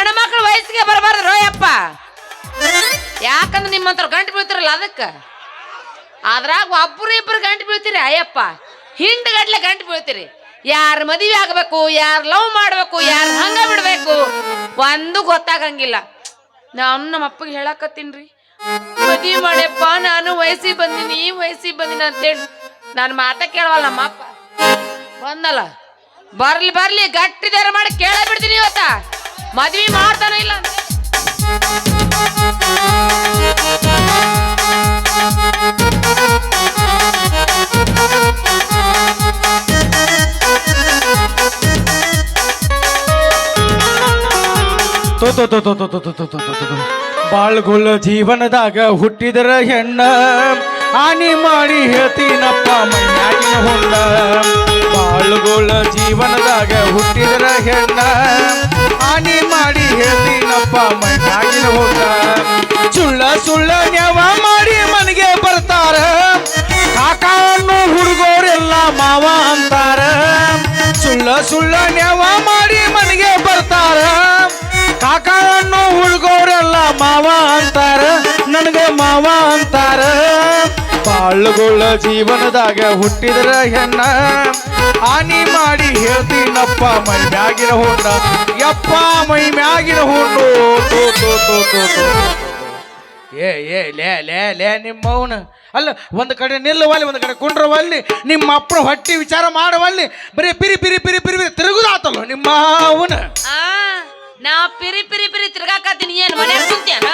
ಹೆಣ್ಮಕ್ಳು ವಯಸ್ಸಿಗೆ ಬರಬಾರ್ದು ರೋಯಪ್ಪ. ಯಾಕಂದ್ರೆ ನಿಮ್ಮಂತ್ರ ಗಂಟು ಬೀಳ್ತಿರಲ್ಲ ಅದಕ್ಕೆ. ಅದ್ರಾಗ ಒಬ್ರು ಇಬ್ರು ಗಂಟು ಬೀಳ್ತೀರಿ, ಅಯ್ಯಪ್ಪ. ಹಿಂಡ್ಗಟ್ಲೆ ಗಂಟು ಬೀಳ್ತೀರಿ. ಯಾರು ಮದುವೆ ಆಗಬೇಕು, ಯಾರು ಲವ್ ಮಾಡಬೇಕು, ಯಾರು ಹಂಗ ಬಿಡಬೇಕು, ಒಂದು ಗೊತ್ತಾಗಂಗಿಲ್ಲ. ನಾನು ನಮ್ಮ ಅಪ್ಪಗೆ ಹೇಳಕತ್ತೀನ್ರಿ ಮದುವೆ ಮಾಡ್ಯಪ್ಪ ನಾನು ವಯಸ್ಸಿಗೆ ಬಂದಿನಿ ವಯಸ್ಸಿಗೆ ಬಂದಿನಿ ಅಂತೇಳಿ ನಾನು ಮಾತ ಕೇಳವಲ್ಲ ನಮ್ಮ ಅಪ್ಪ ಬಂದಲ್ಲ. ಬರ್ಲಿ ಬರ್ಲಿ, ಗಟ್ಟಿದಾರ ಮಾಡಿ ಕೇಳ ಬಿಡ್ತೀನಿ ಇವತ್ತ. ಮದ್ವಿ ಮಾಡ್ತಾನೆ ಇಲ್ಲ ಬಾಳ್ಗುಳ ಜೀವನದಾಗ ಹುಟ್ಟಿದರ ಹೆಣ್ಣ ಹಾನಿ ಮಾಡಿ ಹೇಳ್ತೀನಪ್ಪ ಮೈನಾಗಿನ ಹುಣ್ಣ ಬಾಳುಗಳ ಜೀವನದಾಗ ಹುಟ್ಟಿದರ ಹೆಣ್ಣ. ಹಾನಿ ಮಾಡಿ ಹೇಳ್ತೀನಪ್ಪ ಮೈನಾಗಿನ ಹುಣ್ಣ ಸುಳ್ಳ ಸುಳ್ಳ ನ್ಯಾವ ಮಾಡಿ ಮನೆಗೆ ಬರ್ತಾರ. ಕಾಕಾವನ್ನು ಹುಡುಗೋರೆಲ್ಲ ಮಾವ ಅಂತಾರ. ಸುಳ್ಳ ಸುಳ್ಳ ನ್ಯಾವ ಮಾಡಿ ಮನೆಗೆ ಬರ್ತಾರ. ಕಾಕಾವನ್ನು ಹುಡುಗರೆಲ್ಲ ಬಾಳುಗೊಳ್ಳ ಜೀವನದಾಗ ಹುಟ್ಟಿದ್ರ ಹೆಣ್ಣ. ಹಾನಿ ಮಾಡಿ ಹೇಳ್ತೀನಪ್ಪ, ಮೈ ಮ್ಯಾಗಿನ ಹುಣ್ಣ ಯಪ್ಪ, ಮೈ ಮ್ಯಾಗಿನ ಹುಣ್ಣು ಏ ಏ, ಲೇ ಲೇ ಲೇ, ನಿಮ್ಮವನ. ಅಲ್ಲ, ಒಂದು ಕಡೆ ನಿಲ್ಲುವಲ್ಲಿ, ಒಂದು ಕಡೆ ಕುಂಡ್ರವಲ್ಲಿ, ನಿಮ್ಮ ಅಪ್ಪನ ಹೊಟ್ಟಿ ವಿಚಾರ ಮಾಡುವಲ್ಲಿ, ಬರೀ ಪಿರಿ ಪಿರಿ ಪಿರಿ ಪಿರಿ ತಿರುಗುದಾತಲ್ಲ ನಿಮ್ಮ ಅವನ ನಾ ಪಿರಿ ಪಿರಿ ಪಿರಿ ತಿರ್ಗಾಕತ್ತೀನಿ. ಏನ್ ಮನ್ಯಾಗ ಕುಂತ್ಯಾನ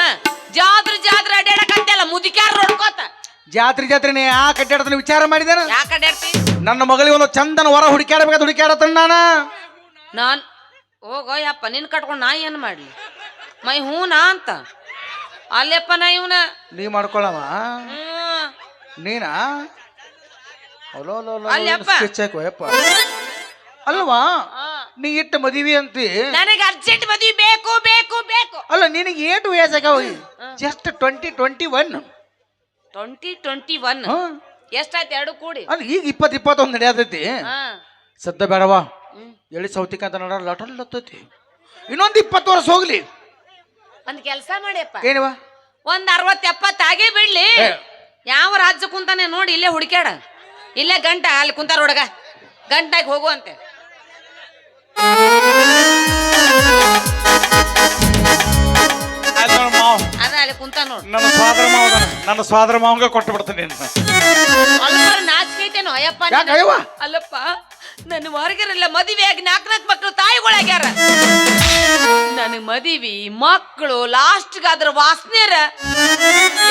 ಜಾದ್ರ ಜಾತ್ರೆ ಅಡ್ಯಾಡಕತ್ತಲ್ಲ ಮುದಿಕ್ಯಾರ ನೋಡ್ಕೋತ. ಜಾತ್ರೆ ಜಾತ್ರೆನೇ ಆ ಕಟ್ಟಾಡತನ ವಿಚಾರ ಮಾಡಿದಾನ? ಯಾಕೆ ಅಡ್ಯಾಡ್ತಿ ನನ್ನ ಮಗಳಿಗೆ ಒಂದು ಚಂದನ ವರ ಹುಡುಕ್ಯಾಡಬೇಕಾದ ಹುಡುಕ್ಯಾಡತನ ನಾನು. ನಾನ್ ಹೋಗೋ ಯಪ್ಪ ನಿನ್ ಕಟ್ಕೊಂಡು ನಾ ಏನ್ ಮಾಡ್ಲಿ? ಮೈ ಹ್ಞೂ ನಾ ಅಂತ. ಅಲ್ಲೆಪ್ಪ ನಾ ಇವನ? ನೀ ಮಾಡ್ಕೊಳವ? ಹ್ಮ್. ನೀನಾ? ಅಲೋ ಅಲೋ ಅಲೋ, ಅಲ್ಲಿ ಏನು ಅಪ್ಪ. sketch ಹಾಕೋ ಯಪ್ಪ? ಅಲ್ವಾ? ನೀ ಇಟ್ಟ ಮದುವೆ ಅಂತಿ? ನನಗೆ ಅರ್ಜೆಂಟ್ ಮದುವೆ ಬೇಕು ಬೇಕು ಬೇಕು. ಅಲ್ಲ ನಿನಗೆ ಏಟು ವಯಸ್ಸಾಗ just twenty twenty one twenty twenty one ಎಷ್ಟಾಯ್ತು? ಎರಡು ಕೂಡಿ. ಅಲ್ಲಿ ಈಗ ಇಪ್ಪತ್ತು ಇಪ್ಪತ್ತೊಂದು ನಡೆಯತೈತಿ ಹಾ. ಸದ್ದ ಬೇಡವಾ. ಎಳಿ ಸೌತಿಕ ಅಂತ ನಡ ಲಟಲ್ ಲತ್ತೈತಿ ಇನ್ನೊಂದು ಇಪ್ಪತ್ತು ವರ್ಷ ಹೋಗ್ಲಿ. ಒಂದ್ ಕೆಲಸ ಮಾಡಿಯಪ್ಪ. ಏನವ? ಒಂದ್ ಅರವತ್ ಎಪ್ಪತ್ ಆಗೇ ಬಿಡ್ಲಿ. ಯಾವ ರಾಜ್ಯ ಕುಂತಾನೆ ನೋಡಿ ಇಲ್ಲೇ ಹುಡುಕ್ಯಾಡ. ಇಲ್ಲೇ ಗಂಟ ಅಲ್ಲಿ ಕುಂತಾರ ಹುಡುಗ ಗಂಟಾಗಿ ಹೋಗುವಂತೆ ಅಲ್ಲಿ ಕುಂತ ನೋಡು. ನನ್ನ ಸ್ವಾದ್ರ ಮಾವ ನನ್ನ ಸ್ವಾದ್ರ ಮಾವಂಗ ಕೊಟ್ಟು ಬಿಡ್ತೀನಿ ಅಲ್ಲಪ್ಪ ನಾಚಿಕೈತೇನೋ ಅಯ್ಯಪ್ಪ ಯಾಕ್ ನಿನ್ನ- ಅಯ್ಯವ್ವ? ಅಲ್ಲಪ್ಪ ನನ್ನ ಹೊರಗಿರಲ್ಲ ಮದುವೆ ಆಗಿ ನಾಲ್ಕು ನಾಲ್ಕು ಮಕ್ಕಳು ತಾಯಿಗಳಾಗ್ಯಾರ ನನಗ್ ಮದುವೆ ಮಕ್ಕಳು ಲಾಸ್ಟ್ ಅದ್ರ ವಾಸನೆರ.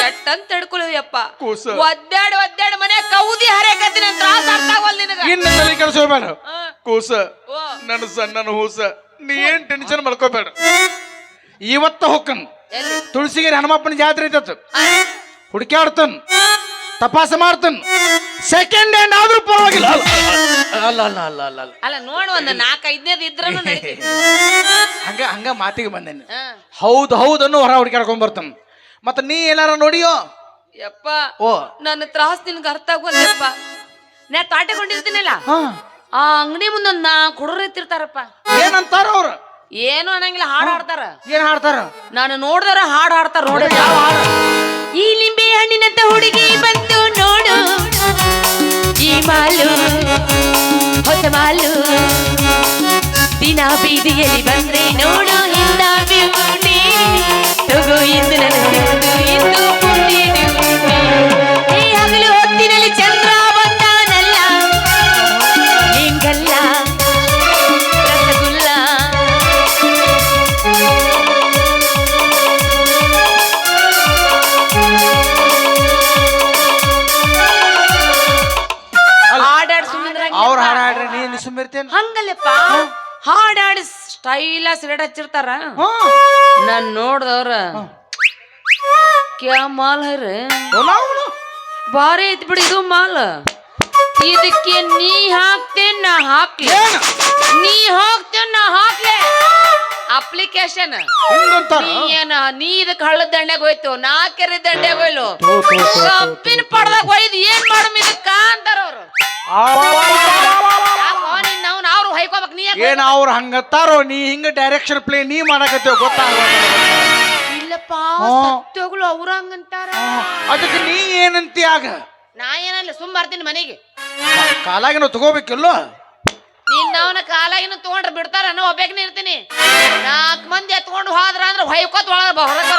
ಎಟ್ಟಂತ ತಡ್ಕೊಳಯ್ಯಪ್ಪ ಕೂಸ. ಒದ್ದಾಡ ಒದ್ದಾಡಿ ಮನೆ ಕೌದಿ ಹರಿಯಕತ್ತೀನಿ ತ್ರಾಸ ಅರ್ಥ ಆಗವಲ್ ನಿನಗ. ಇನ್ನು ತಲೆ ಕೆಡಿಸೋಬೇಡ ಆ, ಕೂಸ ಓ, ನನ್ನ ಸಣ್ಣನ ಹೂಸ. ನೀ ಏನ್ ಟೆನ್ಷನ್ ಮಾಡ್ಕೋಬೇಡ. ಇವತ್ತ ಹೊಕ್ಕನ್. ಎಲ್ಲಿ? ತುಳಸಿಗಿರಿ ಹನುಮಪ್ಪನ ಜಾತ್ರೆ ಐತತ್ ಆ, ಹುಡುಕ್ಯಾಡ್ತನ್. ತಪಾಸ ಮಾಡ್ತನ್. ಸೆಕೆಂಡ್ ಹ್ಯಾಂಡ್ ಆದ್ರೂ ಪರವಾಗಿಲ್ಲ. ಅಲ್ಲ ಅಲ್ಲ ಅಲ್ಲ ಅಲ್ಲ ಅಲ್ಲ ಅಲ್ಲ. ಅಲ್ಲ ನೋಡು ಒಂದು ನಾಲ್ಕು ಐದನೇದು ಇದ್ರೂ ಹಂಗ ಹಂಗ ಮಾತಿಗೆ ಬಂದೇನೆ ಹೌದು ಹೌದು ಅನ್ನೋ ಹೊರ ಹುಡುಕ್ಯಾಡ್ಕೊಂಡ್ ಬರ್ತಾನ. ಮತ್ತೆ ನೀ ಏನಾರ ನೋಡಿಯೋ? ಯಪ್ಪ ಓ. ನನ್ನ ತ್ರಾಸ್ ನಿನ್ಗೆ ಅರ್ಥ ಆಗುವಲ್ಲಪ್ಪ ನಾ ತಾಟೆಕೊಂಡಿರ್ತೀನಲ್ಲ ಆ ಅಂಗಡಿ ಮುಂದೆ ನಾ ಕುಡುರು ಇತ್ತಿರ್ತಾರಪ್ಪ ಏನಂತಾರ ಅವ್ರ. ಏನು ಅನ್ನಂಗಿಲ್ಲ ಹಾಡು ಹಾಡ್ತಾರ. ಏನ್ ಹಾಡ್ತಾರ? ನಾನು ನೋಡಿದ್ರ ಹಾಡು ಹಾಡ್ತಾರ ನೋಡಿ ಯಾವ ಹಾಡು? ಈ ಲಿಂಬೆ ಹಣ್ಣಿನಂತ ಹುಡುಗಿ ಬಂತು ನೋಡು. ಈ ಮಾಲು ಹೊಸ ಮಾಲು. ದಿನ ಬೀದಿಯಲ್ಲಿ ಬಂದ್ರೆ ನೋಡು ಇಂದ ಬ್ಯೂಟಿ ತಗೋ ಇಂದು ನನ್ನ ಇಂದು ಇಂದು ಸ್ಟೈಲ ಸಿಗರೇಟ್ ಹಚ್ಚಿರ್ತಾರ ನಾನ್ ನೋಡ್ದವ್ರ ಕ್ಯಾ ಮಾಲ್ ಹೈರೆ ಭಾರಿ ಐತ್ ಬಿಡಿ ಇದು ಮಾಲ್ ಇದಕ್ಕೆ ನೀ ಹಾಕ್ತೆ ನಾ ಹಾಕ್ಲಿ ನೀ ಹಾಕ್ತೆ ನಾ ಹಾಕ್ಲೆ ಅಪ್ಲಿಕೇಶನ್ ಏನ ನೀ ಇದಕ್ ಹಳ್ಳದ ದಂಡ್ಯಾಗ ಹೋಯ್ತು ನಾ ಕೆರೆ ದಂಡ್ಯಾಗ ಹೋಯ್ಲು. ಕಬ್ಬಿನ ಪಡ್ದಾಗ ಒಯ್ದು ಏನ್ ಮಾಡಮ್ ಇದಕ್ಕ ಅಂತಾರ ಅವ್ರು ಏನ್ ಅವ್ರು ಹಂಗತ್ತಾರೋ ನೀ ಹಿಂಗ ಡೈರೆಕ್ಷನ್ ಪ್ಲೇ ನೀ ಮಾಡಕತ್ತೇವ ಗೊತ್ತಾಗ ಇಲ್ಲಪ್ಪ. ಸತ್ಯಗಳು ಅವ್ರ ಹಂಗಂತಾರ ಅದಕ್ಕೆ ನೀ ಏನಂತಿ ಆಗ? ನಾ ಏನಲ್ಲ ಸುಮ್ ಬರ್ತೀನಿ ಮನೆಗೆ. ಕಾಲಾಗಿನ ತಗೋಬೇಕಿಲ್ಲೋ? ನಿನ್ನ ಅವನ ಕಾಲಾಗಿನ ತಗೊಂಡ್ರೆ ಬಿಡ್ತಾರ ಅನ್ನೋ ಒಬ್ಬೇಕನೆ ಇರ್ತೀನಿ. ನಾಲ್ಕು ಮಂದಿ ಎತ್ಕೊಂಡು ಹೋದ್ರ ಅಂದ್ರೆ ಹೊಯ್ಕೋತ್ ಒಳಗ ಹೊರಗೆ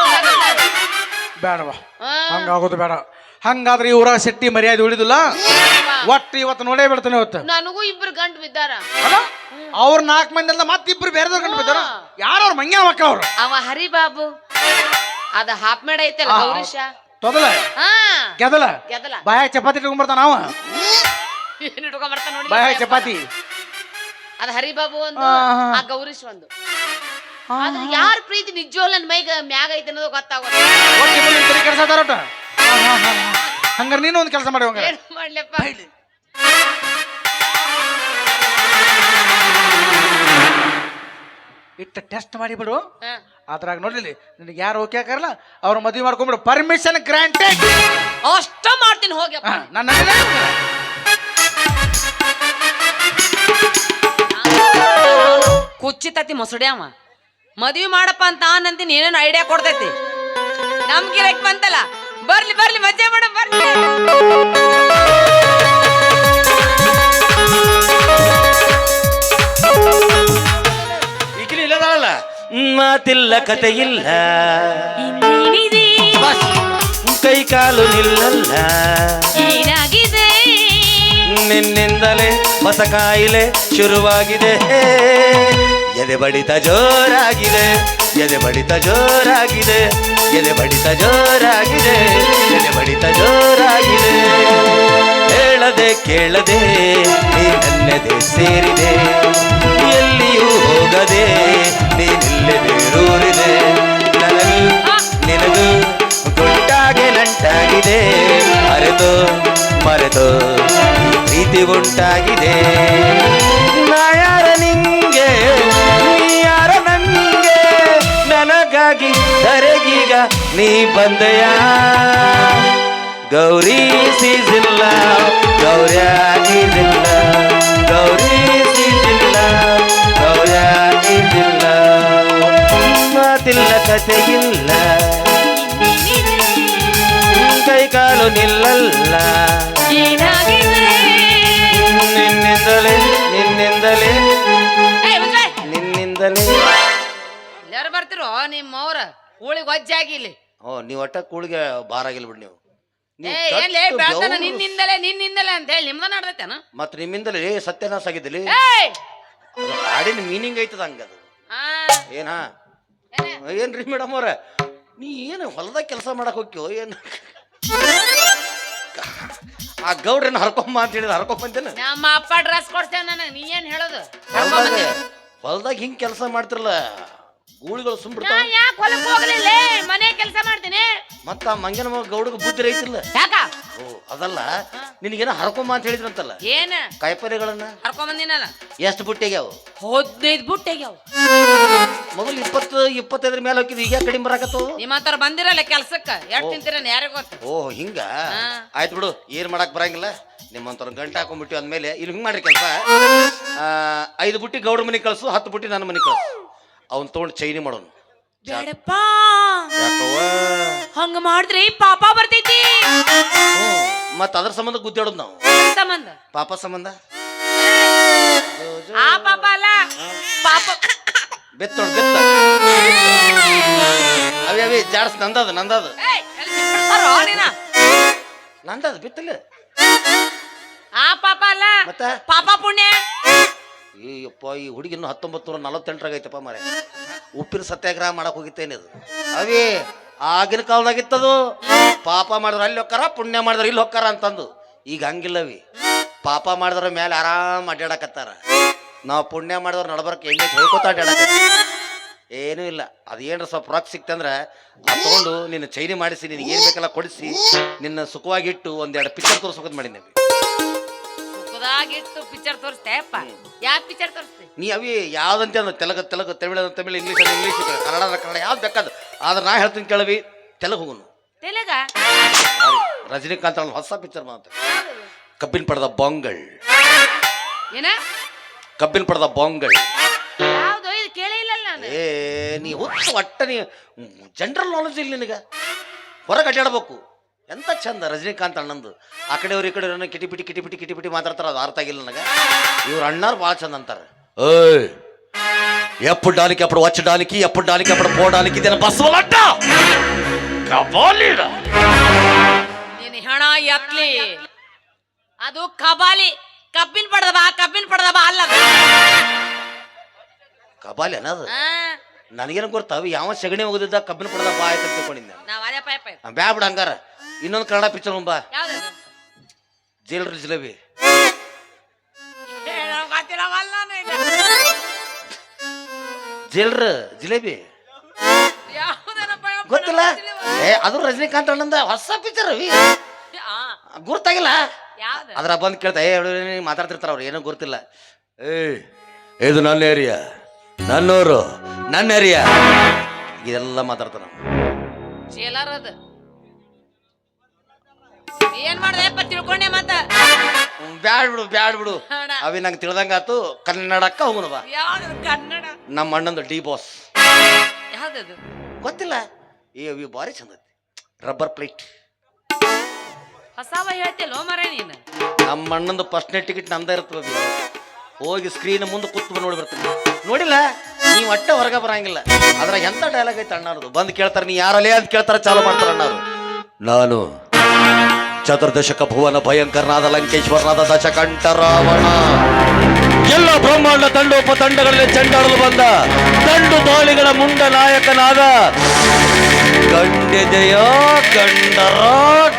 ಬೇಡವಾ. ಹಂಗಾಗೋದು ಬೇಡ. ಹಂಗಾದ್ರೆ ಇವರ ಶೆಟ್ಟಿ ಮರ್ಯಾದೆ ಉಳಿದಿಲ್ಲ? ಒಟ್ಟು ಇವತ್ತು ನೋಡೇ ಬಿಡ್ತಾನೆ ಇವತ್ತು. ನನಗೂ ಇಬ್ರು ಗಂಟು ಬಿದ್ದಾರ. ಅಲ್ಲ? ಅವ್ರ ನಾಲ್ಕು ಮಂದಿ ಮತ್ತೆ ಮತ್ತಿಬ್ರು ಬೇರೆ ಗಂಟು ಬಿದ್ದಾರ? ಯಾರು ಅವ್ರ ಮಂಗ್ಯ ಮಕ್ಕಳು ಅವ್ರು? ಅವ ಹರಿಬಾಬು. ಅದ ಹಾಪ್ ಮೇಡ ಐತಲ್ಲ ಗೌರಿಶ. ತೊದಲ. ಹಾ. ಗೆದಲ. ಗೆದಲ. ಬಾಯಾಗ ಚಪಾತಿ ಇಟ್ಕೊಂಡ್ಬರ್ತಾನ ಅವ? ಏನ್ ಇಟ್ಕೊಂಡ್ ನೋಡಿ. ಬಾಯ ಚಪಾತಿ. ಅದ ಹರಿಬಾಬು ಒಂದು ಆ, ಗೌರಿಶ್ ಒಂದು. ಆದ್ರೆ ಯಾರ ಪ್ರೀತಿ ನಿಜವಲ್ಲ ನನ್ನ ಮೈಗ ಮ್ಯಾಗ ಐತೆ ಅನ್ನೋದು ಗೊತ್ತಾಗೋದು ಹಂಗಾರೆ ನೀನು ಒಂದು ಕೆಲಸ ಮಾಡಿ ಹಂಗಾರೆ. ಏನ್ ಮಾಡ್ಲಪ್ಪ? ಇಟ್ಟು ಟೆಸ್ಟ್ ಮಾಡಿ ಬಿಡು. ಹಾ. ಅದ್ರಾಗ ನೋಡ್ಲಿ ನಿನಗೆ ಯಾರು ಓಕೆ ಹಾಕಾರಲ್ಲ ಅವ್ರ ಮದುವೆ ಮಾಡ್ಕೊಂಡ್ಬಿಡು ಪರ್ಮಿಷನ್ ಗ್ರಾಂಟೆಡ್ ಅಷ್ಟ ಮಾಡ್ತೀನಿ ಹೋಗ್ಯಪ್ಪ ನನ್ನ ಕುಚ್ಚಿತತಿ ಮೊಸಡಿ ಅವ. ಮದ್ವಿ ಮಾಡಪ್ಪ ಅಂತ ಅಂತೀನಿ ಏನೇನು ಐಡಿಯಾ ಕೊಡ್ತೈತಿ? ನಮ್ಗೆ ಬಂತಲ್ಲ? ಬರ್ಲಿ ಬರ್ಲಿ ಮಜಾ ಮಾಡ ಬರ್ಲಿ ಈಗಿನ ಇಲ್ಲದಾಳಲ್ಲ? ಮಾತಿಲ್ಲ ಕತೆ ಇಲ್ಲ ಬಸ್. ಕೈ ಕಾಲು ನಿಲ್ಲಲ್ಲ. ಏನಾಗಿದೆ? ನಿನ್ನಿಂದಲೇ ಹೊಸ ಕಾಯಿಲೆ ಶುರುವಾಗಿದೆ. ಎದೆ ಬಡಿತ ಜೋರಾಗಿದೆ. ಎದೆ ಬಡಿತ ಜೋರಾಗಿದೆ ಎದೆ ಬಡಿತ ಜೋರಾಗಿದೆ ಎದೆ ಬಡಿತ ಜೋರಾಗಿದೆ. ಹೇಳದೆ ಕೇಳದೆ ನೀ ಸೇರಿದೆ. ಬಂದೆಯ? ಗೌರಿ ಸೀಸಿಲ್ಲ ಗೌರ್ಯ ಈಸಿಲ್ಲ ಗೌರಿ ಸೀಸಿಲ್ಲ ಗೌರ್ಯ ಈಸಿಲ್ಲ ಮಾತಿಲ್ಲ ಕಥೆಯಿಲ್ಲ. ಇಲ್ಲ ಕೈ ಕಾಲು ನಿಲ್ಲಲ್ಲ. ನಿನ್ನಿಂದಲೇ ನಿನ್ನಿಂದಲೇ. ನಿನ್ನಿಂದಲೇ. ಯಾರು ಬರ್ತಿರೋ ನಿಮ್ಮ ಅವ್ರ ವಜ್ಜಾಗಿ ಇಲ್ಲಿ. ಓ ನೀವು ಒಟ್ಟ ಕೂಳಿಗೆ ಬಾರಾಗಿಲ್ಲ ಬಿಡಿ ನೀವು. ಏ ಬೆಳ್ತಾನ ನಿನ್ನಿಂದಲೇ ನಿನ್ನಿಂದಲೇ ಅಂತ ಹೇಳಿ ನಿಮ್ದ ನಡ್ದೈತೇನ ಮತ್ತೆ ನಿಮ್ಮಿಂದಲೇ ಸತ್ಯನಾಶ ಆಗಿದ್ದಲ್ಲಿ? ಏಯ್! ಹಾಡಿನ ಮೀನಿಂಗ್ ಐತದ ಹಂಗದು ಆ, ಏನಾ ಏನೇ? ಏನ್ರಿ ಮೇಡಮ್ ಅವ್ರ? ನೀ ಏನು ಹೊಲದಾಗ ಕೆಲಸ ಮಾಡಕ್ ಹೋಗ್ಯೋ ಏನು? ಆ ಗೌಡ್ರನ್ನ ಹರ್ಕೊಂಬ ಅಂತ ಹೇಳಿದ್ರೆ ಹರ್ಕೊಂಬಂತೇನೆ ನಮ್ಮ ಅಪ್ಪ ಡ್ರೆಸ್ ಕೊಡ್ತೇನೆ ನನಗೆ ನೀ ಏನು ಹೇಳೋದು? ಹೊಲ್ದಾಗ ಹಿಂಗ್ ಕೆಲಸ ಮಾಡ್ತಿರಲ್ಲ ಗೂಳಿಗಳು ಯಾಕೆ ಹೊಲಕ್ಕೆ ಹೋಗ್ಲಿಲ್ಲ ಮನೆ ಕೆಲಸ ಮಾಡ್ತೀನಿ. ಮತ್ತ ಮಂಗನ ಮಗ ಗೌಡಗ ಬುದ್ಧಿ ರೈತಿಲ್ಲ ಯಾಕ? ಓ ಅದಲ್ಲ ನಿನಗೇನ ಹರ್ಕೊಂಬ ಅಂತ ಹೇಳಿದ್ರಂತಲ್ಲ. ಏನ? ಕಾಯಿಪಲ್ಯಗಳನ್ನ ಹರ್ಕೊಂಬಂದಿನಲ್ಲ. ಎಷ್ಟು ಬುಟ್ಟಿಗ್ಯಾವ? ಹದಿನೈದು ಬುಟ್ಟಿಗ್ಯಾವ. ಮೊದಲು ಇಪ್ಪತ್ತು ಇಪ್ಪತ್ತೈದರ ಮೇಲೆ ಹೋಗಿದ್ ಈಗ ಕಡಿಮೆ ಬರಾಕತ್ತವು. ನಿಮ್ಮ ಹತ್ರ ಬಂದಿರಲ್ಲ ಕೆಲ್ಸಕ್ಕ? ಎಷ್ಟು ತಿಂತೀರ ಯಾರಿಗ ಗೊತ್ತು? ಓ ಹಿಂಗ? ಆಯ್ತು ಬಿಡು ಏನ್ ಮಾಡಕ್ ಬರಂಗಿಲ್ಲ. ನಿಮ್ಮಂತರ ಗಂಟೆ ಹಾಕೊಂಡ್ಬಿಟ್ಟು ಅಂದ್ಮೇಲೆ ಇಲ್ಲಿ ಹಿಂಗ್ ಮಾಡ್ರಿ ಕೆಲಸ. ಐದು ಬುಟ್ಟಿ ಗೌಡ್ರ ಮನೆ ಕಳ್ಸು ಹತ್ತು ಬುಟ್ಟಿ ನನ್ನ ಮನೆ ಕಳ್ಸು. ಅವ್ನ್ ತಗೊಂಡು ಚೈನಿ ಮಾಡೋನು. ಬೇಡಪ್ಪ. ಹಂಗ ಮಾಡಿದ್ರಿ ಪಾಪ ಬರ್ತೈತಿ. ಮತ್ ಅದ್ರ ಸಂಬಂಧ ಗುದ್ದಾಡೋದು ನಾವು. ಸಂಬಂಧ? ಪಾಪ ಸಂಬಂಧ? ಆ ಪಾಪ ಅಲ್ಲ. ಪಾಪ. ಬೆತ್ತ ಅವೇ ಅವೇ ಜಾಡ್ಸ್ ನಂದದ ನಂದದ? ನಂದದ ಬಿತ್ತಲ್ಲ ಆ ಪಾಪ ಅಲ್ಲ. ಪಾಪ ಪುಣ್ಯ. ಅಯ್ಯಪ್ಪ ಈ ಹುಡುಗಿ ಇನ್ನು ಹತ್ತೊಂಬತ್ತು ನೂರ ನಲವತ್ತೆಂಟರಾಗೈತಪ್ಪ ಮಾರೆ ಉಪ್ಪಿನ ಸತ್ಯಾಗ್ರಹ ಮಾಡಕ್ ಹೋಗಿತ್ತೇನೆ ಅದು ಅವೇ, ಆಗಿನ ಕಾಲದಾಗಿತ್ತದು ಪಾಪ ಮಾಡಿದ್ರ ಅಲ್ಲಿ ಹೊಕ್ಕಾರ ಪುಣ್ಯ ಮಾಡಿದ್ರ ಇಲ್ಲಿ ಹೊಕ್ಕಾರ ಅಂತಂದು. ಈಗ ಹಂಗಿಲ್ಲವಿ ಪಾಪ ಮಾಡಿದ್ರ ಮೇಲೆ ಆರಾಮ್ ಅಡ್ಡಾಡಕತ್ತಾರ ನಾವು ಪುಣ್ಯ ಮಾಡಿದ್ರ ನಡ್ಬರ್ಕ ಹೆಂಗೆ ಹೇಳ್ಕೊತ ಅಡ್ಡಾಡಕ ಏನೂ ಇಲ್ಲ. ಅದೇನ್ರ ಸ್ವಲ್ಪ ರೊಕ್ಕ ಸಿಕ್ತಂದ್ರೆ ಆ ತಗೊಂಡು ನಿನ್ನ ಚೈನಿ ಮಾಡಿಸಿ ನಿನಗೆ ಏನು ಬೇಕಲ್ಲ ಕೊಡಿಸಿ, ನಿನ್ನ ಸುಖವಾಗಿಟ್ಟು ಒಂದೆರಡು ಪಿಕ್ಚರ್ ತೋರಿಸ್ಬೇಕಂತ ಮಾಡೀನಿ ಸುಖದಾಗಿಟ್ಟು ಪಿಕ್ಚರ್ ತೋರಿಸ್ತೇಪ್ಪ ಯಾವ ಪಿಕ್ಚರ್ ತೋರಿಸ್ತೆ ನೀ ಅವಿ ಯಾವ್ದಂತೆ ಅಂದ್ರೆ ತೆಲುಗು ತೆಲುಗು ತಮಿಳು ತಮಿಳು ಇಂಗ್ಲೀಷ್ ಅಂದ್ರೆ ಇಂಗ್ಲೀಷ್ ಕನ್ನಡ ಅಂದ್ರೆ ಕನ್ನಡ ಯಾವ್ದು ಬೇಕಾದ ಆದ್ರೆ ನಾ ಹೇಳ್ತೀನಿ ಕೇಳವಿ ತೆಲುಗು ಹೋಗುನು. ತೆಲಗ? ರಜನಿಕಾಂತ್ ಅವ್ರ ಹೊಸ ಪಿಕ್ಚರ್ ಮಾತ್ರ ಕಬ್ಬಿನ ಪಡೆದ ಬಾಂಗಳ್ ಏನ? ಕಬ್ಬಿನ ಪಡೆದ ಬಾಂಗ್ಗಳು ಯಾವ್ದು? ಇದು ಕೇಳೇ ಇಲ್ಲ ನಾನು. ಏ ನೀ ಹುಚ್ಚು ಒಟ್ಟ ನೀ ಜನರಲ್ ನಾಲೆಜ್ ಇಲ್ಲ ನಿನಗೆ. ಹೊರಗೆ ಅಡ್ಡಾಡ್ಬೇಕು ಎಂತ ಚಂದ ರಜನಿಕಾಂತ್ ಅಣ್ಣಂದು ಆ ಕಡೆಯವ್ರು ಈ ಕಡೆ ಕಿಟಿ ಪಿಟಿ ಕಿಟಿ ಪಿಟಿ ಕಿಟಿ ಪಿಟಿ ಮಾತಾಡ್ತಾರ ಅದು ಅರ್ಥ ಆಗಿಲ್ಲ ನನಗೆ ಇವ್ರ ಅಣ್ಣಾರು ಭಾಳ ಚಂದ ಅಂತಾರೆ ಏಯ್ ఎప్పుడు డానికి అప్పుడు వచ్చడానికి ఎప్పుడు డానికి అప్పుడు పోవడానికి దీని బస్సు అడ్డ కబాలీడా ನೀನು ಹೆಣ ಎತ್ಲಿ ಅದು ಕಬಾಲಿ ಕಬ್ಬಿನ ಪಡೆದವ ಕಬ್ಬಿನ ಪಡೆದವ ಅಲ್ಲ ಅದು. ಕಬಾಲಿ ಅನ್ನೋದು ಆ, ನನಗೇನು ಗೊತ್ತಾವ ಯಾವ ಸಗಣಿ ಹೋಗಿದ್ದ ಕಬ್ಬಿನ ಪಡೆದ ಬಾ ಆಯ್ತು ಅಂತ ತಿಳ್ಕೊಂಡಿದ್ದೆ ನಾನು. ನಾವ್ ಅದೇ ಪಾಯ್ ಪಾಯ್ ಆ, ಬ್ಯಾ ಬಿಡ ಹಂಗಾರ ಇನ್ನೊಂದು ಕನ್ನಡ ಪಿಕ್ಚರ್ ಒಂಬ ಯಾವ್ದು? ಜೈಲ್ರ ಜಿಲೇಬಿ. ಜೇಲ್ರ ಜೈಲ್ರ ಜಿಲೇಬಿ. ಗೊತ್ತಿಲ್ಲ? ಏ ಅದು ರಜನಿಕಾಂತ್ ಅಣ್ಣಂದ ಹೊಸ ಪಿಕ್ಚರ್ ಅವಿ ಗುರ್ತಾಗಿಲ್ಲ? ಯಾವ್ದು? ಅದ್ರ ಬಂದು ಕೇಳ್ತಾ ಏ ನೀವ್ ಮಾತಾಡ್ತಿರ್ತಾರ ಅವ್ರು ಏನೋ ಗೊತ್ತಿಲ್ಲ. ಏ ಇದು ನನ್ನ ಏರಿಯಾ ನನ್ನೂರು ನನ್ನ ಏರಿಯಾ ಇದೆಲ್ಲ ಮಾತಾಡ್ತಾರ ಜೇಲರ್ ಅದು. ಏನ್ ಮಾಡ್ದೆಪ್ಪ ತಿಳ್ಕೊಂಡೆ ಮತ್ತ ಬ್ಯಾಡ್ ಬಿಡು ಬ್ಯಾಡ್ ಬಿಡು. ಅವೆ ಅವಿ ನಂಗೆ ತಿಳ್ದಂಗಾತು ಕನ್ನಡಕ್ಕ ಹೋಗುನು ಬಾ. ಯಾವ್ದು ಕನ್ನಡ? ನಮ್ಮ ಅಣ್ಣಂದು ಡಿ ಬಾಸ್. ಯಾವ್ದದು? ಗೊತ್ತಿಲ್ಲ. ಏ ಅವಿ ಭಾರಿ ಚಂದ ಐತಿ. Rubber plate. ಹೊಸವ ಹೇಳ್ತಿಲ್ಲ ಮರ ನೀನು? ನಮ್ಮ ಅಣ್ಣಂದು ಫಸ್ಟ್ನೇ ಟಿಕೆಟ್ ನಂದ ಇರ್ತದೆ. ಹೋಗಿ ಸ್ಕ್ರೀನ್ ಮುಂದೆ ಕೂತ್ಕೊಂಡು ನೋಡಿ ಬರ್ತೀನಿ. ನೋಡಿಲ್ಲ? ನೀವು ಅಟ್ಟ ಹೊರಗೆ ಬರಂಗಿಲ್ಲ. ಅದ್ರಾಗ ಎಂತ ಡೈಲಾಗ್ ಐತೆ ಅಣ್ಣಾರದು? ಬಂದು ಕೇಳ್ತಾರೆ. ನೀ ಯಾರಲ್ಲೇ ಅಂತ ಕೇಳ್ತಾರೆ ಚಾಲು ಮಾಡ್ತಾರೆ ಅಣ್ಣಾರು. ನಾನು ಚತುರ್ದಶಕ ಭುವನ ಭಯಂಕರನಾದ ಲಂಕೇಶ್ವರನಾದ ದಶಕಂಠ ರಾವಣ ಎಲ್ಲ ಬ್ರಹ್ಮಾಂಡ ತಂಡೋಪತಂಡಗಳಲ್ಲಿ ಚೆಂಡಾಡಲು ಬಂದ ತಂಡು ದಾಳಿಗಳ ಮುಂಡ ನಾಯಕನಾದ ಗಂಡೆದೆಯ ಗಂಡರ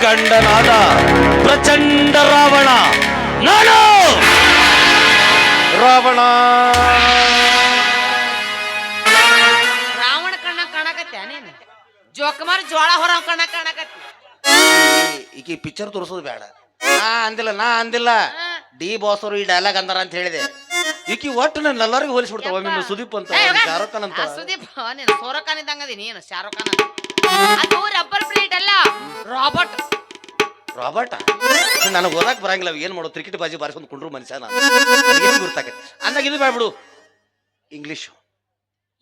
ಗಂಡನಾದ ಪ್ರಚಂಡ ರಾವಣ. ನಾನು ರಾವಣ. ರಾವಣ ಕಣ್ಣ ಜೋಕುಮಾರ್ ಜೋಳ ಹೊರ ಕಣ್ಣ ಕಾಣಕತ್ತಿ. ಈಕಿ ಪಿಕ್ಚರ್ ತೋರಿಸೋದು ಬೇಡ. ನಾ ಅಂದಿಲ್ಲ ನಾ ಅಂದಿಲ್ಲ. ಡಿ ಬಾಸ್ ಅವರು ಈ ಡೈಲಾಗ್ ಅಂದಾರ ಅಂತ ಹೇಳಿದೆ. ಈಕಿ ಒಟ್ಟು ನನ್ನ ಎಲ್ಲರಿಗೂ ಹೋಲಿಸ್ಬಿಡ್ತಾವ ಒಮ್ಮೆ ಸುದೀಪ್ ಅಂತ. ಶಾರುಖ್ ಖಾನ್ ಅಂತ. ಆ ಸುದೀಪ್ ನೀನು ಖಾನ್ ಇದ್ದಂಗ ನೀನು ಶಾರುಖ್ ಖಾನ್. ಅದು ರಬ್ಬರ್ ಪ್ಲೇಟ್ ಅಲ್ಲ. ರಾಬರ್ಟ್ ರಾಬರ್ಟ ನನಗೆ ಓದಕ್ ಬರಂಗಿಲ್ಲ. ಏನ್ ಮಾಡೋ ಕ್ರಿಕೆಟ್ ಬಾಜಿ ಬಾರಿಸ್ಕೊಂಡು ಕುಂಡ್ರು ಮನುಷ್ಯ ನಾನು. ನನಗೇನು ಅಂದಾಗ ಇದು ಬೇಡ್ಬಿಡು ಇಂಗ್ಲೀಷು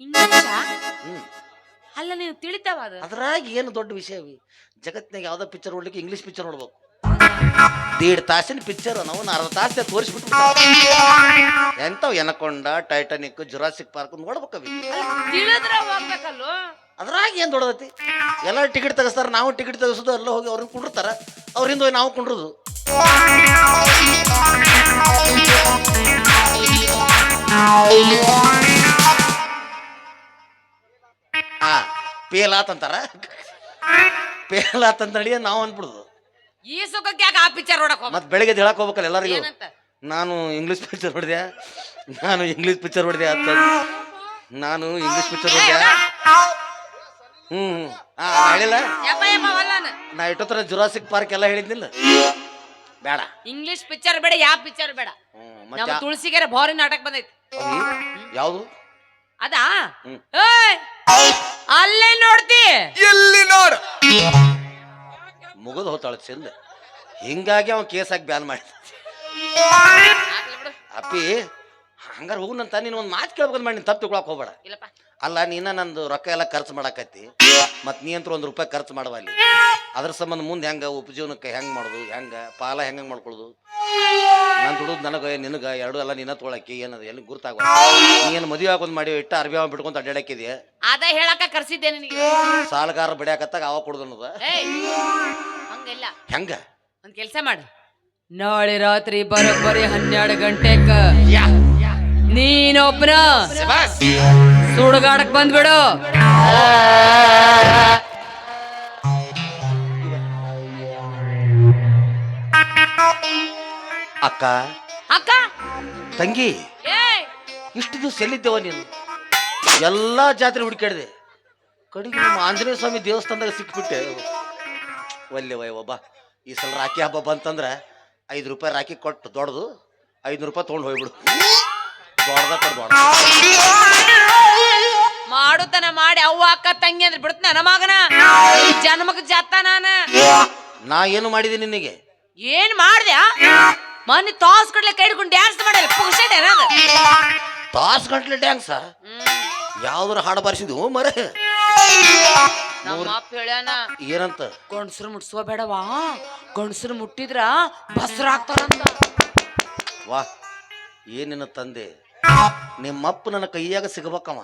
ಇಂಗ್ಲಿಷ್ ಹ್ಮ್. ಅಲ್ಲ ನೀವು ತಿಳಿತಾವ ಅದು. ಅದ್ರಾಗ ಏನು ದೊಡ್ಡ ವಿಷಯ ಅವಿ? ಜಗತ್ನಾಗ ಯಾವ್ದೋ ಪಿಕ್ಚರ್ ನೋಡ್ಲಿಕ್ಕೆ ಇಂಗ್ಲೀಷ್ ಪಿಕ್ಚರ್ ನೋಡ್ಬೇಕು. ದೇಡ್ ತಾಸಿನ ಪಿಕ್ಚರ್ ನಾವು ಅರ್ಧ ತಾಸೆ ತೋರಿಸ್ಬಿಟ್ಟು ಎಂತವ್ ಎನಕೊಂಡ ಟೈಟಾನಿಕ್ ಜುರಾಸಿಕ್ ಪಾರ್ಕ್ ನೋಡ್ಬೇಕವಿ ತಿಳಿದ್ರ ಅದ್ರಾಗ ಏನ್ ದೊಡ್ಡದತಿ? ಎಲ್ಲ ಟಿಕೆಟ್ ತೆಗಿಸ್ತಾರ ನಾವು ಟಿಕೆಟ್ ತೆಗಿಸೋದು ಎಲ್ಲ ಹೋಗಿ ಅವ್ರನ್ನ ಕುಂಡಿರ್ತಾರ ಅವ್ರಿಂದ ಹೋಗಿ ನಾವು ಕುಂಡ್ರದು. ಪೇಲ್ ಆತಂತಾರ ಫೇಲ್ ಆತಂತ ನಡಿಯ ನಾವು ಅಂದ್ಬಿಡುದು ಈ ಸುಖಕ್ಕೆ ಯಾಕೆ ಆ ಪಿಕ್ಚರ್ ನೋಡಕ್ ಹೋಗ ಮತ್ತೆ ಬೆಳಿಗ್ಗೆ ಹೇಳಕ್ ಹೋಗ್ಬೇಕಲ್ಲ ಎಲ್ಲರಿಗೂ? ಏನಂತ? ನಾನು ಇಂಗ್ಲೀಷ್ ಪಿಕ್ಚರ್ ಹೊಡೆದೆ ನಾನು ಇಂಗ್ಲೀಷ್ ಪಿಕ್ಚರ್ ಹೊಡೆದೆ ಅಂತ ನಾನು ಇಂಗ್ಲೀಷ್ ಪಿಕ್ಚರ್ ಹೊಡೆದೆ ಹ್ಞೂ ಹಾಂ ಹೇಳಿಲ್ಲ? ಯಪ್ಪ ಯಪ್ಪ ವಲ್ಲನ. ನಾ ಇಟ್ಟೋತ್ರ ಜುರಾಸಿಕ್ ಪಾರ್ಕ್ ಎಲ್ಲ ಹೇಳಿದ್ನಿಲ್ಲ ಬೇಡ. ಇಂಗ್ಲಿಷ್ ಪಿಕ್ಚರ್ ಬೇಡ ಯಾವ ಪಿಕ್ಚರ್ ಬೇಡ. ಹ್ಞೂ ನಮ್ಮ ಮತ್ತೆ ತುಳಸಿಗೆರೆ ಭಾರಿ ನಾಟಕ ಬಂದೈತಿ. ಯಾವುದು? ಅದಾ. ಏಯ್! ಅಲ್ಲೇ ನೋಡ್ತಿ? ಎಲ್ಲಿ ನೋಡ? ಮುಗಿದು ಹೋತಾಳ ಚಂದ. ಹಿಂಗಾಗಿ ಅವ ಕೇಸಾಗಿ ಬ್ಯಾನ್ ಮಾಡಿ ಆಗ್ಲಿ ಬಿಡು. ಅಪ್ಪಿ ಹಂಗಾರೆ ಹೋಗುನಂತ ನೀನು ಒಂದು ಮಾತು ಕೇಳ್ಬೇಕಂತ ಮಾಡಿ ನೀನು ತಪ್ಪು ತಿಳ್ಕೊಳಕ್ ಹೋಗ್ಬೇಡ. ಇಲ್ಲಪ್ಪ. ಅಲ್ಲ ನೀನ ನಂದು ರೊಕ್ಕ ಎಲ್ಲ ಖರ್ಚು ಮಾಡಾಕತ್ತಿ. ಮತ್ ನೀ ಅಂತೂ ಒಂದು ರೂಪಾಯಿ ಖರ್ಚು ಮಾಡವಲ್ಲಿ. ಅದ್ರ ಸಂಬಂಧ ಮುಂದೆ ಹೆಂಗೆ ಉಪಜೀವನಕ್ಕೆ ಹೆಂಗೆ ಮಾಡೋದು ಹೆಂಗೆ ಪಾಲ ಹೆಂಗೆ ಮಾಡ್ಕೊಳ್ಳೋದು ನಾನು ದುಡಿದು ನನಗೆ ನಿನಗೆ ಎರಡು ಎಲ್ಲ ನಿನ್ನ ತೊಗೊಳಕ್ಕೆ ಏನದು ಎಲ್ಲಿ ಗುರ್ತಾಗ? ನೀನು ಮದುವೆ ಹಾಕೊಂಡು ಮಾಡಿ ಇಟ್ಟ ಅರ್ಬಿ ಅವ ಬಿಟ್ಕೊಂತ ಅಡ್ಡಾಡಕ್ಕಿದೆಯಾ ಅದ ಹೇಳಕ ಕರ್ಸಿದ್ದೆ ನಿನಗೆ. ಸಾಲಗಾರ ಬಡಿಯಾಕತ್ತಾಗ ಅವ ಕೊಡುದು ಅನ್ನೋದು. ಏಯ್ ಹಂಗಿಲ್ಲ. ಹೆಂಗ? ಒಂದ್ ಕೆಲಸ ಮಾಡು. ನಾಳೆ ರಾತ್ರಿ ಬರೋಬ್ಬರಿ ಹನ್ನೆರಡು ಗಂಟೆಕ. ನೀನೊಬ್ನ ಸುಡುಗಾಡಕ್ ಬಂದ್ಬಿಡು. ಅಕ್ಕ. ಅಕ್ಕ? ತಂಗಿ. ಏಯ್! ಇಷ್ಟು ದಿವಸ ಎಲ್ಲಿದ್ದೇವ ನೀನು? ಎಲ್ಲ ಜಾತ್ರೆ ಹುಡುಕಾಡಿದೆ ಕಡೆಗೆ ನಮ್ಮ ಆಂಜನೇಯ ಸ್ವಾಮಿ ದೇವಸ್ಥಾನದಾಗ ಸಿಕ್ಬಿಟ್ಟೆ. ಒಲ್ಲೆ ವಯ್ ಒಬ್ಬ ಈ ಸಲ ರಾಖಿ ಹಬ್ಬ ಬಂತಂದ್ರೆ ಐದು ರೂಪಾಯಿ ರಾಖಿ ಕೊಟ್ಟು ದೊಡ್ಡದು ಐದುನೂರು ರೂಪಾಯಿ ತೊಗೊಂಡು ಹೋಗ್ಬಿಡು. ದೊಡ್ಡದ. ಕೊಡ್ಬಾರ್ದು ಮಾಡುತನ ಮಾಡಿ ಅವ್ವ ಅಕ್ಕ ತಂಗಿ ಅಂದ್ರೆ ಬಿಡ್ತ ನನ್ನ ಮಗನ. ಈ ಜನ್ಮಕ್ ಜಾತ ನಾನು. ನಾ ಏನು ಮಾಡಿದೆ ನಿನಗೆ? ಏನ್ ಮಾಡ್ದ್ಯಾ ಮನೆ ತಾಸ್ ಕಡ್ಲೆ ಕೈ ಹಿಡ್ಕೊಂಡು ಡ್ಯಾನ್ಸ್ ಮಾಡಲ್ಲ ಪುಕ್ಷಟ್ ಏನದ ತಾಸು ಗಂಟ್ಲೆ ಡ್ಯಾನ್ಸ್ ಯಾವ್ದಾರ ಹಾಡು ಬಾರಿಸಿದ್ವು? ಮರ. ನಮ್ಮ ಅಪ್ಪ ಹೇಳ್ಯಾನ ಏನಂತ? ಗಂಡಸ್ರು ಮುಟ್ಸ್ಕೋಬೇಡವಾ ಗಂಡಸ್ರು ಮುಟ್ಟಿದ್ರ ಬಸ್ರಾಗ್ತಾರಂತ ವಾ ಏನಿನ ತಂದೆ? ನಿಮ್ಮಪ್ಪ ನನ್ನ ಕೈಯಾಗ ಸಿಗಬೇಕವ.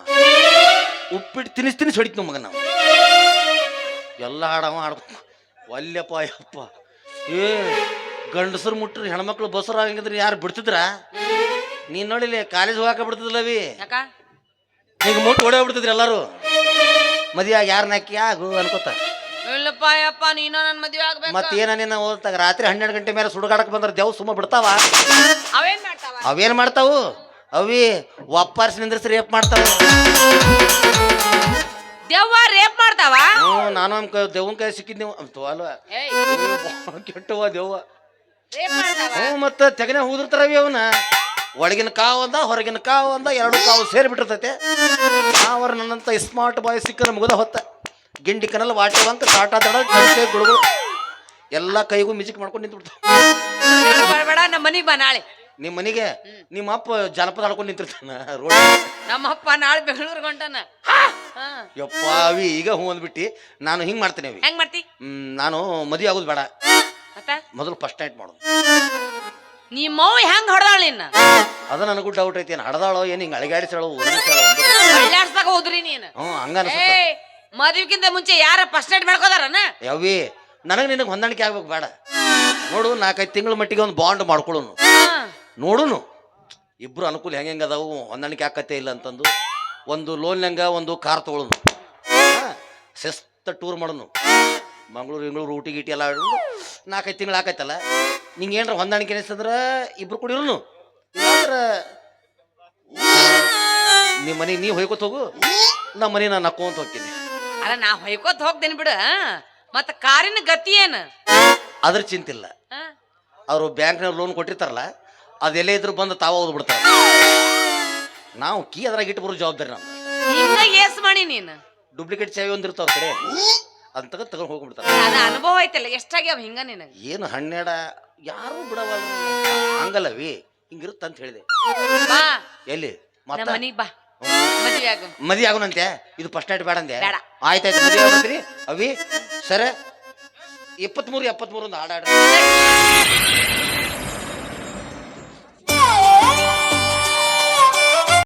ಉಪ್ಪಿಟ್ಟು ತಿನ್ನಿಸ್ ತಿನಿಸ್ ಹೊಡಿತು ಮಗನ. ನಾವು ಎಲ್ಲ ಹಾಡವ ಹಾಡ್ಬೇಕು ಒಲ್ಲೆಪ್ಪ ಯಪ್ಪ ಏ ಗಂಡಸರು ಮುಟ್ಟರು ಹೆಣ್ಮಕ್ಳು ಬಸರ ಆಗಂಗಿದ್ರೆ ಯಾರು ಬಿಡ್ತಿದ್ರ? ನೀನ್ ನೋಡಿಲಿ ಕಾಲೇಜ್ ಹೋಗಾಕ ಬಿಡ್ತಿದ್ಲವಿ ಯಾಕ? ಈಗ ಮುಟ್ಟು ಓಡೇ ಬಿಡ್ತಿದ್ರಿ ಎಲ್ಲರೂ. ಮದುವೆ ಯಾರು ನಾಕಿ ಆಗು ಅನ್ಕೋತ. ಇಲ್ಲಪ್ಪ ಯಪ್ಪ ನೀನು ನನ್ನ ಮದ್ವೆ ಆಗ್ಬೇಕು. ಮತ್ತೇನ ನೀನು ಓದ್ತಾಗ ರಾತ್ರಿ ಹನ್ನೆರಡು ಗಂಟೆ ಮೇಲೆ ಸುಡುಗಾಡಕ್ ಬಂದ್ರೆ ದೇವ್ ಸುಮ್ಮ ಬಿಡ್ತಾವ? ಅವೇನ್ ಮಾಡ್ತಾವ? ಅವೇನ್ ಮಾಡ್ತಾವು? ಅವಿ ಒಪ್ಪಾರ್ಸಿ ನಿಂದ್ರಿಸಿ ರೇಪ್ ಮಾಡ್ತಾವ. ದೆವ್ವ ರೇಪ್ ಮಾಡ್ತಾವ? ಹ್ಞೂ ನಾನು ನಮ್ಮ ಕೈ ದೇವನ್ ಕೈ ಸಿಕ್ಕಿದ್ ನೀವು. ಅಲ್ವ? ಏಯ್. ಕೆಟ್ಟವ ದೇವ ರೇಪ್ ಮಾಡ್ತಾವ? ಹ್ಞೂ ಮತ್ತೆ ತೆಗನೆ ಹೂದಿರ್ತಾರವಿ ಅವನ. ಒಳಗಿನ ಕಾವು ಅಂದ ಹೊರಗಿನ ಕಾವು ಅಂದ ಎರಡು ಕಾವು ಸೇರಿ ಬಿಟ್ಟಿರ್ತೈತೆ ಅವ್ರ ನನ್ನಂತ ಸ್ಮಾರ್ಟ್ ಬಾಯ್ ಸಿಕ್ಕರೆ ಮುಗಿದ ಹೊತ್ತ. ಗಿಂಡಿ ಕನಲ್ ವಾಟೆ ಬಂತ ಕಾಟ ಚಮಚೆ ಗುಳುಗಳು ಎಲ್ಲ ಕೈಗೂ ಮಿಜಿಕ್ ಮಾಡ್ಕೊಂಡು ನಿಂತ್ಬಿಡ್ತಾವ. ಬರ್ಬೇಡ ನಮ್ಮ ಮನೆಗೆ ಬಾ ನಾಳೆ. ನಿಮ್ಮ ಮನೆಗೆ? ನಿಮ್ಮ ಅಪ್ಪ ಜನಪದ ಹಾಡ್ಕೊಂಡು ನಿಂತಿರ್ತಾನ ರೋಡ್ ನಮ್ಮಪ್ಪ ನಾಳೆ ಬೆಂಗಳೂರು ಹೊಂಟಾನ. ಯಪ್ಪ ಅವಿ ಈಗ ಹೂ ಅಂದ್ಬಿಟ್ಟು ನಾನು ಹಿಂಗ್ ಮಾಡ್ತೇನೆ ಅವಿ. ಹೆಂಗ್ ಮಾಡ್ತಿ? ಹ್ಮ್, ನಾನು ಮದುವೆ ಆಗೋದು ಬೇಡ. ಮತ್ತ? ಮೊದಲು ಫಸ್ಟ್ ನೈಟ್ ಮಾಡೋದು. ನಿಮ್ಮವ್ ಹೆಂಗ್ ಹೊಡೆದಾಳ ನಿನ್ನ? ಅದ ನನಗೂ ಡೌಟ್ ಐತಿ ಏನು ಹಡದಾಳೋ ಏನು ಹಿಂಗ್ ಅಳಿಗಾಡಿಸಳು ಬಳ್ಳಾಡ್ಸ್ದಾಗ ಹೋದ್ರಿ ನೀನು. ಹ್ಞೂ ಹಂಗ ಅನ್ಸುತ್ತೆ. ಮುಂಚೆ ಯಾರ ಫಸ್ಟ್ ನೈಟ್ ಮಾಡ್ಕೋದಾರನ? ಯಾವೀ ನನಗೆ ನಿನಗೆ ಹೊಂದಾಣಿಕೆ ಆಗ್ಬೇಕು ಬೇಡ. ನೋಡು ನಾಲ್ಕೈದು ತಿಂಗಳ ಮಟ್ಟಿಗೆ ಒಂದು ಬಾಂಡ್ ಮಾಡ್ಕೊಳ್ಳೋನು. ನೋಡುನು. ಇಬ್ರು ಅನುಕೂಲ ಹೆಂಗೆ ಹೆಂಗೆ ಅದಾವು ಹೊಂದಾಣಿಕೆ ಆಕತ್ತೆ ಇಲ್ಲ ಅಂತಂದು. ಒಂದು ಲೋನ್ ಲೋನ್ಯಂಗ ಒಂದು ಕಾರ್ ತೊಗೊಳೋದು. ಶಿಸ್ತ ಟೂರ್ ಮಾಡೋನು. ಮಂಗಳೂರು ಬೆಂಗಳೂರು ಊಟಿ ಗೀಟಿ ಎಲ್ಲ ಆಡೋದು. ನಾಲ್ಕೈದು ತಿಂಗಳು ಆಕೈತಲ್ಲ. ನಿಂಗೆ ಏನಾರ ಹೊಂದಾಣಿಕೆ ಅನಿಸ್ತಂದ್ರೆ ಇಬ್ರು ಕುಡಿರೋನು ಇಲ್ಲಾಂದ್ರೆ ನಿಮ್ಮ ಮನೆಗೆ ನೀವು ಹೊಯ್ಕೋತ ಹೋಗು ನಮ್ಮ ಮನೆ ನಾನು ನಕ್ಕೊಂತ ಹೋಗ್ತೀನಿ. ಅಲ್ಲ ನಾ ಹೊಯ್ಕೋತ ಹೋಗ್ತೀನಿ ಬಿಡು. ಮತ್ತ ಕಾರಿನ ಗತಿ ಏನು? ಅದ್ರ ಚಿಂತಿಲ್ಲ. ಅವರು ಬ್ಯಾಂಕ್ನವ್ರು ಲೋನ್ ಕೊಟ್ಟಿರ್ತಾರಲ್ಲ ಅದೆಲ್ಲೇ ಇದ್ರು ಬಂದು ತಾವ ಓದ್ ಬಿಡ್ತಾರೆ ನಾವು ಕೀ ಅದ್ರಾಗ ಇಟ್ಟು ಬರೋ ಜವಾಬ್ದಾರಿ ನಾವು ಏಸ್ ಮಾಡಿ ನೀನು. ಡೂಪ್ಲಿಕೇಟ್ ಚಾವಿ ಒಂದಿರ್ತಾವ ಕಡೆ. ಅಂತ ತಗ ತಗೊಂಡು ಹೋಗ್ಬಿಡ್ತಾರೆ. ಅದ ಅನುಭವ ಐತಲ್ಲ ಎಷ್ಟಾಗ್ಯಾವ ಹಿಂಗ ನೀನು ಏನು ಹನ್ನೆರಡ ಯಾರು ಬಿಡವಲ್ಲ ಹಂಗಲ್ಲವಿ ಹಿಂಗಿರುತ್ತ ಅಂತ ಹೇಳಿದೆ. ಬಾ. ಎಲ್ಲಿ? ನಮ್ಮ ಮತ್ತ? ಮನಿಗ್ ಬಾ. ಮದ್ವೆ ಆಗು. ಮದಿ ಆಗೋಣಂತೆ ಇದು ಫಸ್ಟ್ ನೈಟ್ ಬೇಡ ಅಂದೆ? ಬೇಡ. ಆಯ್ತಾಯ್ತು ಮದಿ ಆಗ್ಬಿಡ್ತೀರಿ ಅವಿ ಸರ ಎಪ್ಪತ್ತ್ ಎಪ್ಪತ್ಮೂರು ಒಂದು ಹಾಡಾಡ್ರಿ